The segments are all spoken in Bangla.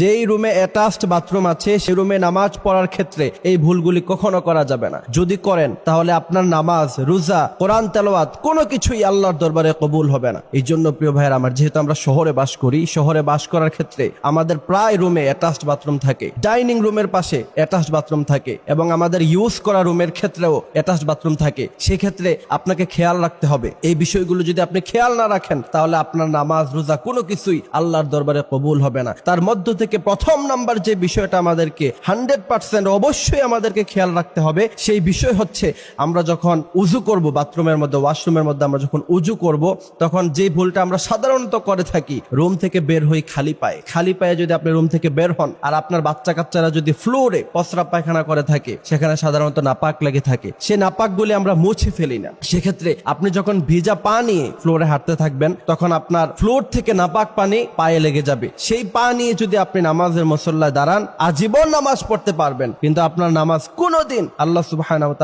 যেই রুমে অ্যাটাচড বাথরুম আছে সেই রুমে নামাজ পড়ার ক্ষেত্রে এই ভুলগুলি কখনো করা যাবে না। যদি করেন, তাহলে আপনার নামাজ, রোজা, কোরআন, তেলাওয়াত, কোনো কিছুই আল্লাহর দরবারে কবুল হবে না। এই জন্য প্রিয় ভাইয়ের আমার, যেহেতু আমরা শহরে বাস করি, শহরে বাস করার ক্ষেত্রে আমাদের প্রায় রুমে অ্যাটাচড বাথরুম থাকে, ডাইনিং রুমের পাশে অ্যাটাচড বাথরুম থাকে এবং আমাদের ইউজ করা রুমের ক্ষেত্রেও অ্যাটাচড বাথরুম থাকে। সেক্ষেত্রে আপনাকে খেয়াল রাখতে হবে। এই বিষয়গুলো যদি আপনি খেয়াল না রাখেন, তাহলে আপনার নামাজ, রোজা কোনো কিছুই আল্লাহর দরবারে কবুল হবে না। তার মধ্য থেকে প্রথম নাম্বার যে বিষয়টা আমাদেরকে হান্ড্রেড পার্সেন্ট অবশ্যই আমাদেরকে খেয়াল রাখতে হবে, সেই বিষয় হচ্ছে আমরা যখন উজু করব, বাথরুমের মধ্যে, ওয়াশরুমের মধ্যে আমরা যখন উজু করব, তখন যে ভুলটা আমরা সাধারণত করে থাকি, রুম থেকে বের হই খালি পায়ে। খালি পায়ে যদি আপনি রুম থেকে বের হন, আর আপনার বাচ্চা কাচ্চারা যদি ফ্লোরে পসরা পায়খানা করে থাকে, সেখানে সাধারণত নাপাক লেগে থাকে। সে নাপাকগুলি আমরা মুছে ফেলি না। সেক্ষেত্রে আপনি যখন ভিজা পা নিয়ে ফ্লোরে হাঁটতে থাকবেন, তখন আপনার ফ্লোর থেকে নাপাক পানি পায়ে লেগে যাবে। সেই পা নিয়ে যদি আপনি নামাজের মুসল্লায় দাঁড়ান, আজীবন নামাজ পড়তে পারবেন। কিন্তু আপনার নামাজ কোনোদিন আল্লাহ সুবহানাহু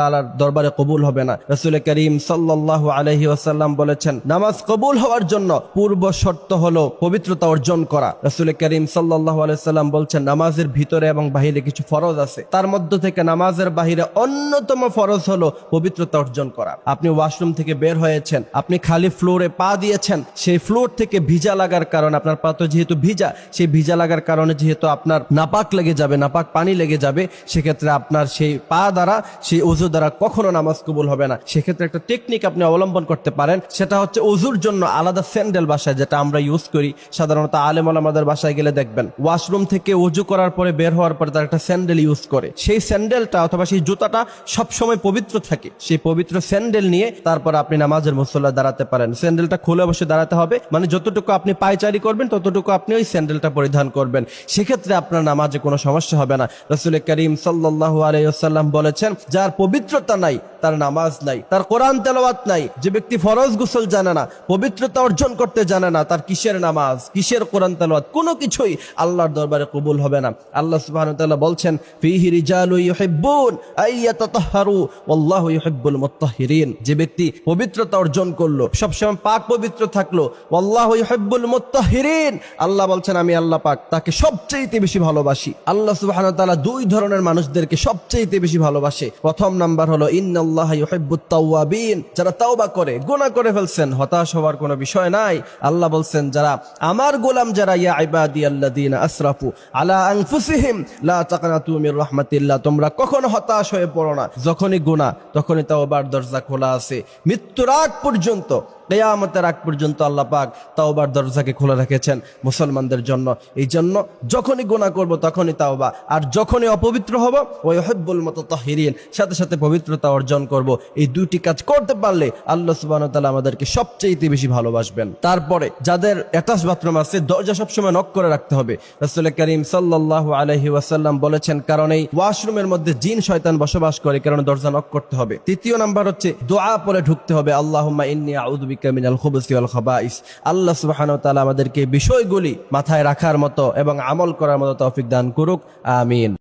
দরবারে কবুল হবে না। রাসূল করিম সাল্লাল্লাহু আলাইহি ওয়াসাল্লাম বলেছেন, নামাজ কবুল হওয়ার জন্য পূর্ব শর্ত হলো পবিত্রতা অর্জন করা। রাসূল করিম সাল্লাল্লাহু আলাইহি সাল্লাম বলছেন, নামাজের ভিতরে এবং বাহিরে কিছু ফরজ আছে। তার মধ্য থেকে নামাজের বাহিরে অন্যতম ফরজ হলো পবিত্রতা অর্জন করা। আপনি ওয়াশরুম থেকে বের হয়েছেন, আপনি খালি ফ্লোরে পা দিয়েছেন, সেই ফ্লোর থেকে ভিজা লাগার কারণে আপনার পা তো যেহেতু ভিজা, সেই ভিজা লাগার কারণে যেহেতু আপনার নাপাক লেগে যাবে, নাপাক পানি লেগে যাবে, সেক্ষেত্রে আপনার সেই পা দ্বারা, সেই উজু দ্বারা কখনো নামাজ কবুল হবে না। সেক্ষেত্রে একটা টেকনিক আপনি অবলম্বন করতে পারেন, সেটা হচ্ছে উজুর জন্য আলাদা স্যান্ডেল বাসায়, যেটা আমরা ইউজ করি। সাধারণত আলেম আমাদের বাসায় গেলে দেখবেন ওয়াশরুম থেকে উজু করার পরে বের হওয়ার পরে তার একটা স্যান্ডেল ইউজ করে। সেই স্যান্ডেলটা অথবা সেই জুতাটা সবসময় পবিত্র থাকে। সেই পবিত্র স্যান্ডেল নিয়ে তারপর আপনি নামাজের মুসল্লা দাঁড়াতে পারেন। স্যান্ডেলটা খুলে অবশ্যই দাঁড়াতে হবে। মানে যতটুকু আপনি পায়চারি করবেন, ততটুকু আপনি ওই স্যান্ডেলটা পরিধান করবেন। সেক্ষেত্রে আপনার নামাজে কোনো সমস্যা হবে না। রসুল করিম সাল্লাহ আলাইসাল্লাম বলেছেন, যার পবিত্রতা নাই, তার নামাজ নাই, তার কোরআন তেলাওয়াত নাই, যে ব্যক্তি ফরজ গোসল জানে না, পবিত্রতা অর্জন করতে জানে না, তার কিসের নামাজ, কিসের কোরআন তেলাওয়াত, কোনো কিছুই আল্লাহর দরবারে কবুল হবে না। আল্লাহ ওয়া তাআলা বলছেন যে ব্যক্তি পবিত্রতা অর্জন করল, সবসময় পাক পবিত্র থাকল আল্লাহ বলছেন, আমি আল্লাহ পাক তাকে সবচেয়ে বেশি ভালোবাসি। আল্লাহ সুবহানাহু ওয়া তাআলা দুই ধরনের মানুষদেরকে সবচেয়ে বেশি ভালোবাসে। প্রথম নাম্বার হলো, ইন্নাল্লাহ ইউহিব্বুত তাওয়াবিন। যারা তাওবা করে, গুনাহ করে ফেলছেন, হতাশ হওয়ার কোনো বিষয় নাই। আল্লাহ বলছেন, যারা আমার গোলাম, যারা ইয়া ইবাদি আল্লাযিনা আসরাফু আলা রাহমাতিল্লাহ, তোমরা কখনো হতাশ হয়ে পড়ো না। যখনই গুনাহ, তখনই তাওবার দরজা খোলা আছে। মৃত্যুর আগ পর্যন্ত কেয়ামতের আগ পর্যন্ত আল্লাহ পাক তাওবার দরজাকে খোলা রেখেছেন মুসলমানদের জন্য। এই জন্য যখনই গুনাহ করব তখনই তাওবা। আর যখনই অপবিত্র হব ওই হব্বুল মতো তাহিরিন সাথে সাথে পবিত্রতা অর্জন করব। এই দুইটি কাজ করতে পারলে আল্লাহ সুবহানাহু ওয়া তাআলা আমাদেরকে সবচেয়ে বেশি ভালোবাসবেন। তারপরে যাদের অ্যাটাচ বাথরুম আছে, দরজা সবসময় নক করে রাখতে হবে। রাসূল করিম সাল্লাল্লাহু আলাইহি ওয়াসাল্লাম বলেছেন কারণ এই ওয়াশরুমের মধ্যে জিন শয়তান বসবাস করে, কারণ দরজা নক করতে হবে। তৃতীয় নাম্বার হচ্ছে, দোয়া পরে ঢুকতে হবে, আল্লাহুম্মা ইন্নী আউযু আল্লাহ সুবহানাহু তালা আমাদেরকে বিষয়গুলি মাথায় রাখার মতো এবং আমল করার মতো তৌফিক দান করুক আমিন